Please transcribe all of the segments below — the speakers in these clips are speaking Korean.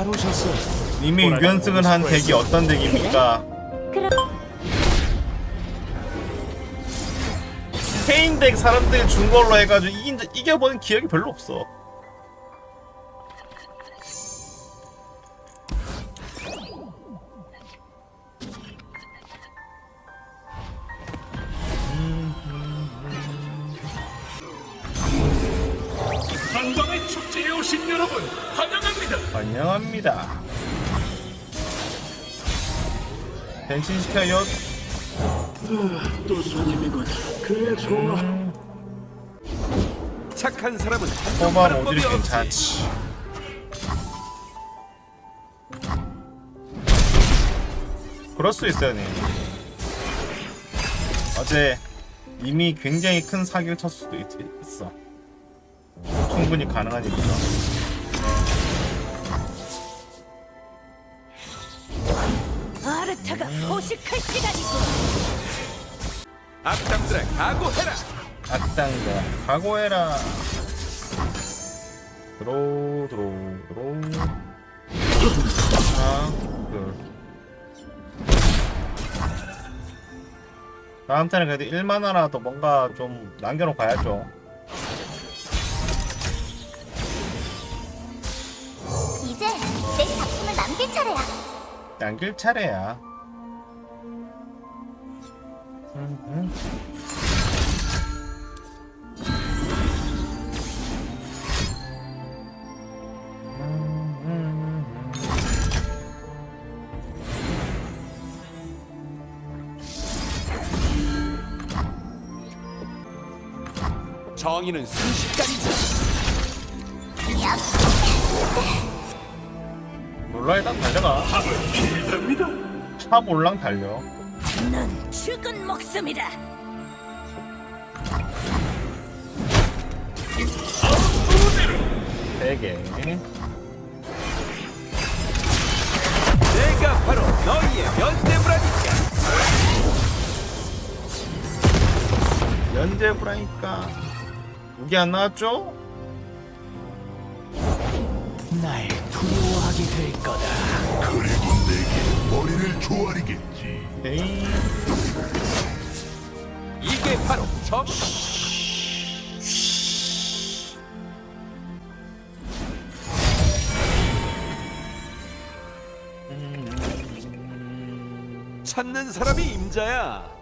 잘 오셨어요. 이미 유연승을 한 덱이 어떤 덱입니까? 그럼 케인 덱 사람들이 준 걸로 해가지고 이긴, 적- 이겨본 기억이 별로 없어. 축제에 오신 여러분 환영합니다. 환영합니다. 변신시켜요. 또 손님이군. 그래 좋아. 착한 사람은 뽑아 모듈이 괜찮지. 그럴 수 있어요, 님. 어제 이미 굉장히 큰 사기를 쳤을 수도 있, 있어. 충분히 가능한 일이죠. 포식할 시간이고 악당들아 각오해라. 악당가 각오해라. 드로우 드로우 드로우 하나 둘 다음 타는 그래도 1만화라도 뭔가 좀 남겨놓고 가야죠 이제 내 작품을 남길 차례야. 남길 차례야. 정의는 순식간이지. 놀라에 딱 달려가 기대됩니다. 차 몰랑 달려 넌 죽은 목숨이다. 되게 내가 바로 너희의 연대부라니까. 연재 브라니까 무기 안 나왔죠? 날 두려워하게 될 거다. 그리고 내게 머리를 조아리겠지. 이게 바로 정. 찾는 사람이 임자야.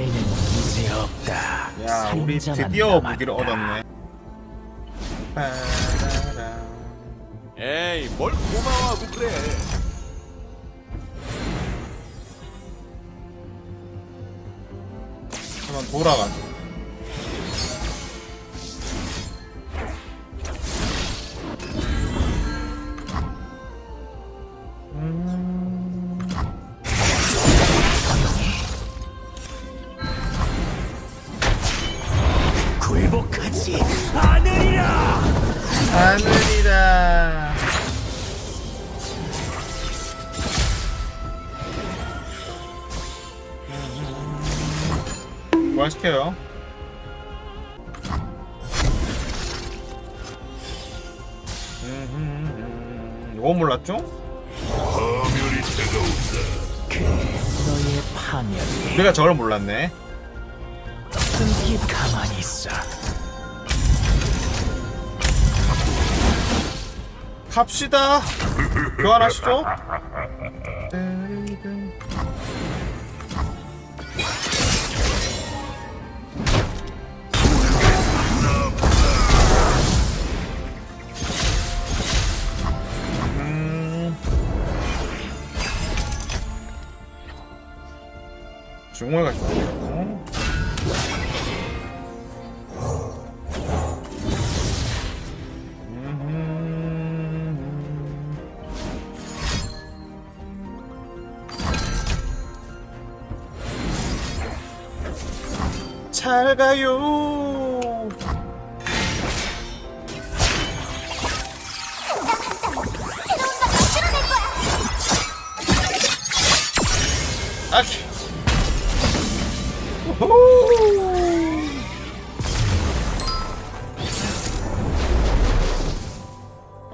이제 없다. 야 우리 드디어 남았다. 무기를 얻었네. 에이 뭘 고마워하고 그래. 한번 돌아가죠 음, 음, 이거 몰랐죠? 파멸이 다가온다. 너의 파멸이 우리가 저걸 몰랐네. 가만히 있어. 갑시다. 교환하시죠. 좋고. 음. 잘 가요. 아키.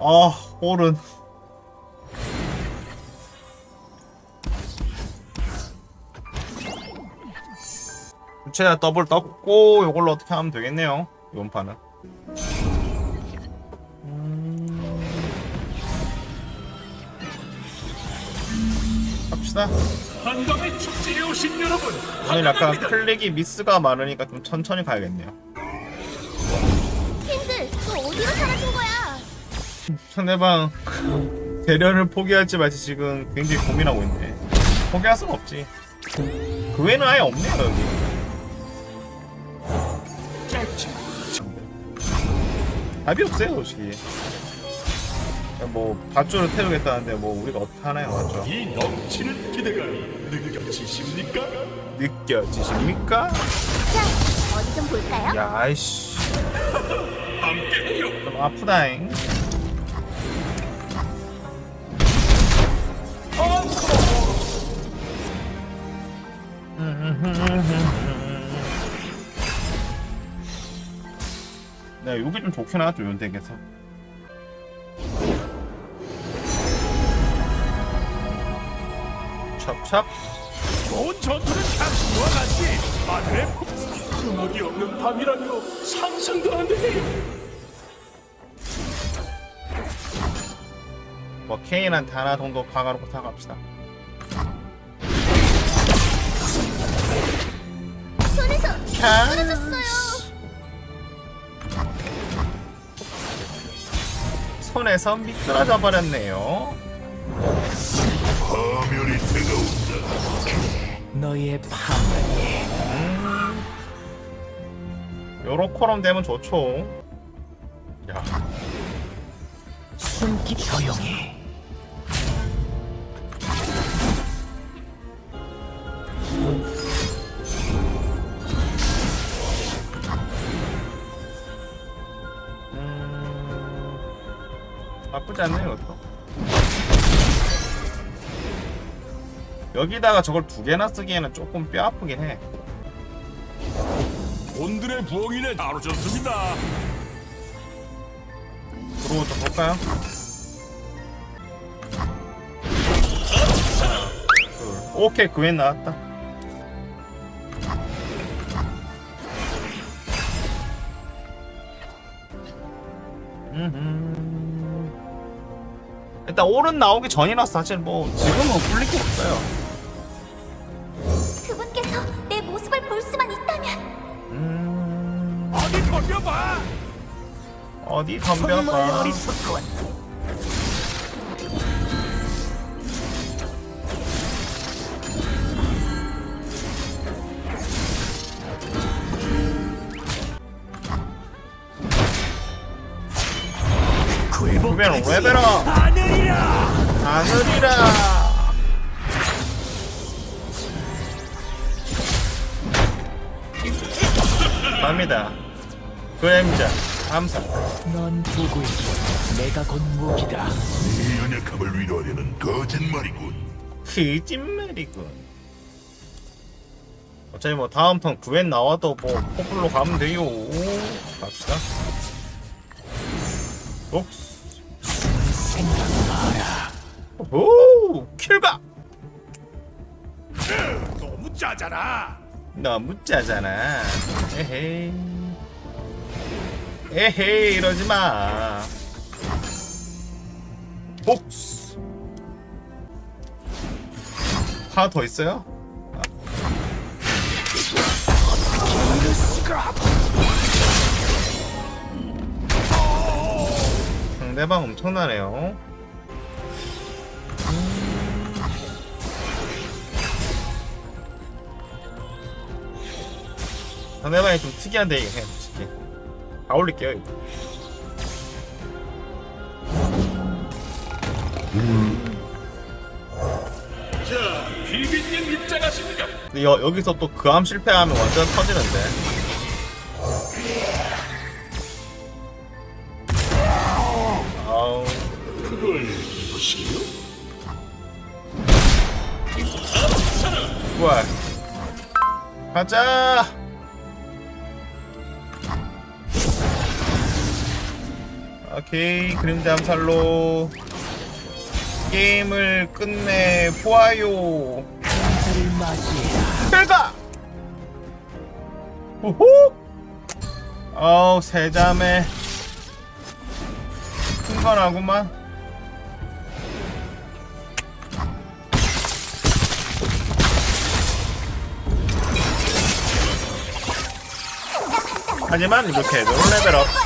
아, 홀은. 주체자 더블 떴고 이걸로 어떻게 하면 되겠네요. 이번 판은. 갑시다. 한강의 축제에 오신 여러분 오늘 약간 클릭이 미스가 많으니까 좀 천천히 가야겠네요. 캔들, 너 어디로 사라진 거야? 상대방 대련을 포기할지 말지 지금 굉장히 고민하고 있네. 포기할 수는 없지. 그 외에는 아예 없네요 여기. 답이 없어요 솔직히. 뭐 밧줄을 태우겠다는데 뭐 우리가 어떻게 하나요 맞죠? 이 넘치는 기대감이 느껴지십니까? 느껴지십니까? 자, 어디 좀 볼까요? 야 아이씨 함께해요 좀 아프다잉. 네, 여기 좀 좋긴 하죠, 연대에서. 찹찹. 좋은 전투는 당신과 같이 하늘의 주먹이 없는 밤이라뇨 상상도 안 돼. 뭐 케인한테 하나 정도 박아놓고 사갑시다. 손에서 캬. 떨어졌어요. 손에서 미끄러져 버렸네요. 파멸이 다가온다 너의 파멸이 요렇게럼 되면 좋죠. 야, 숨기 조용히 음, 나쁘지 않네요, 이것도. 여기다가 저걸 두 개나 쓰기에는 조금 뼈 아프긴 해. 온들의 부엉이네 다루셨습니다 들어오 좀 볼까요? 둘. 오케이, 그웬 나왔다. 음흠. 일단 오른 나오기 전이라서 사실 뭐 지금은 풀릴 게 없어요. 어디 덤벼봐. 왜 베라? 하늘이라 하늘이라. 갑니다. 그림자 암살. 넌 보고 있어 내가 곧 무기다 이 연약함을 위로하려는 거짓말이군 거짓말이군. 어차피 뭐 다음 턴 구엔 나와도 뭐 포블로 가면 돼요. 갑시다. 옥스. 오 킬가. 너무 짜잖아 너무 짜잖아. 에헤이. 에헤이 이러지 마. 복스. 하나 더 있어요? 상대방 엄청나네요. 상대방이 좀 특이한데 이게 다 올릴게요. 이거. 자 비비님 입장하십니까? 근데 여, 여기서 또 그암 실패하면 완전 터지는데. 아우. 그걸 보시요 부활 가자 오케이 그림자 암살로. 게임을 끝내 보아요. 내가 오호 어우 세자매 큰건 하구만. 하지만 이렇게 해도 레벨업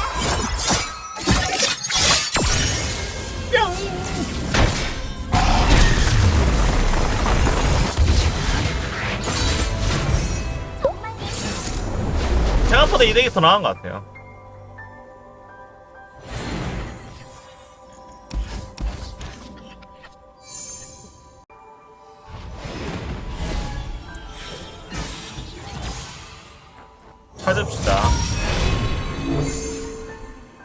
생각보다 이 덱이 더 나은 것 같아요. 찾읍시다.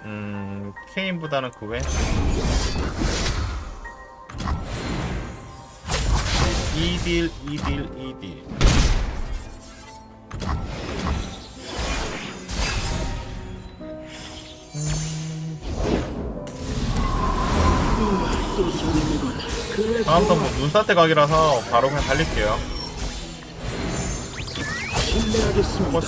음 케인보다는 그 외? 이딜 이딜 이딜 다음 턴뭐 눈사태 각이라서 바로 그냥 달릴게요 신뢰하겠습니다. 오씨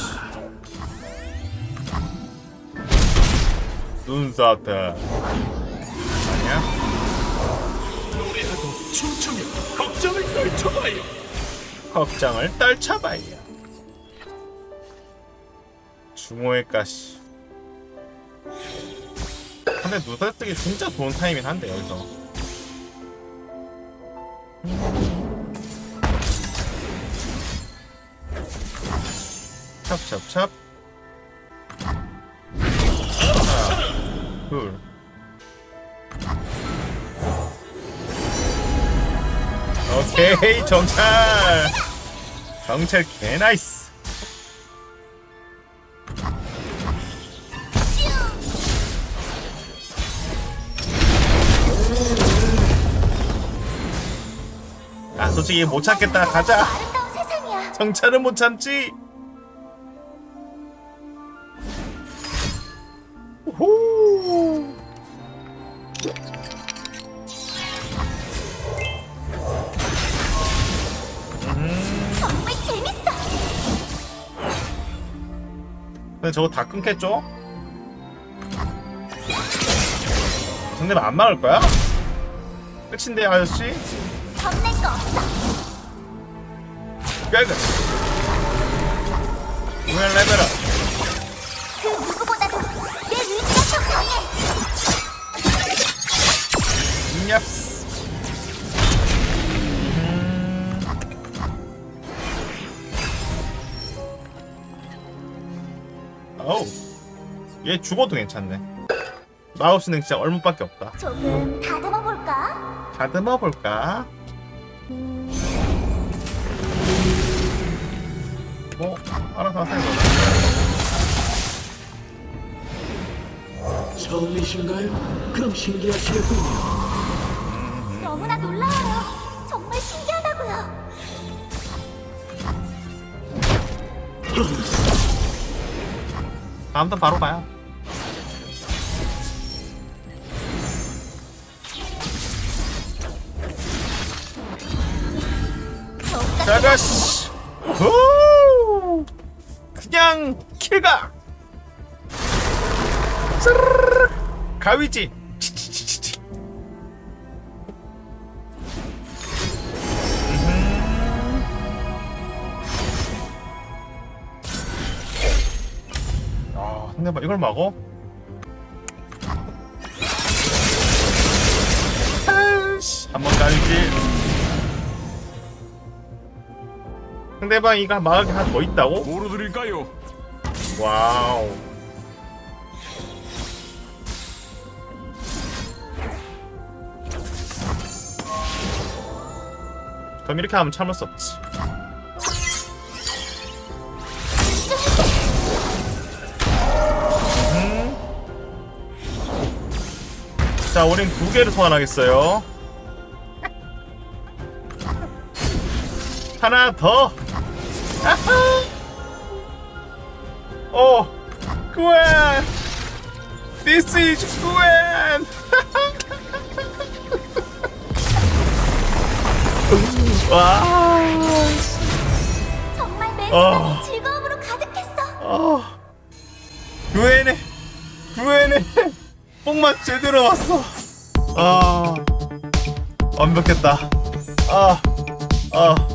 눈사태 아니야? 노래하고 춤추며 걱정을 떨쳐봐요. 걱정을 떨쳐봐요 중호의 가시 근데 눈사태 뜨기 진짜 좋은 타이밍 한데 여기서 찹찹찹. 하나 둘. 오케이 정찰. 정찰 개 나이스 솔직히 못 참겠다 가자 아름다운 세상이야. 정찰은 못 참지 후 정말 재밌어. 근데 저거 다 끊겠죠? 상대는 안 막을 거야? 끝인데 아저씨? 깔끔 우연 레벨업 그 누구보다도 내 의지가 더 강해. 얍스 어우 얘 죽어도 괜찮네 나 없이는 진짜 얼마밖에 없다 조금 다듬어 볼까? 다듬어 볼까? 뭐 알아서 하세요 처음이신가요? 그럼 신기하시겠군요. 너무나 놀라워요. 정말 신기하다고요. 다음 턴 바로 가요 자가씨 스르르르 가위지 치치치치치. 음흠. 아막 이걸 막어? 한번 까리지 상대방 이가 막을 게 하나 더 있다고? 뭐로 드릴까요? 와우. 그럼 이렇게 하면 참을 수 없지. 음. 자, 우린 두 개를 소환하겠어요. 하나 더. 아하. 오, 구엔. This is 구엔. 와. 정말 매 어. 순간이 즐거움으로 가득했어. 아, 구엔에, 구엔에 뽕맛 제대로 왔어. 아, 완벽했다. 아, 아.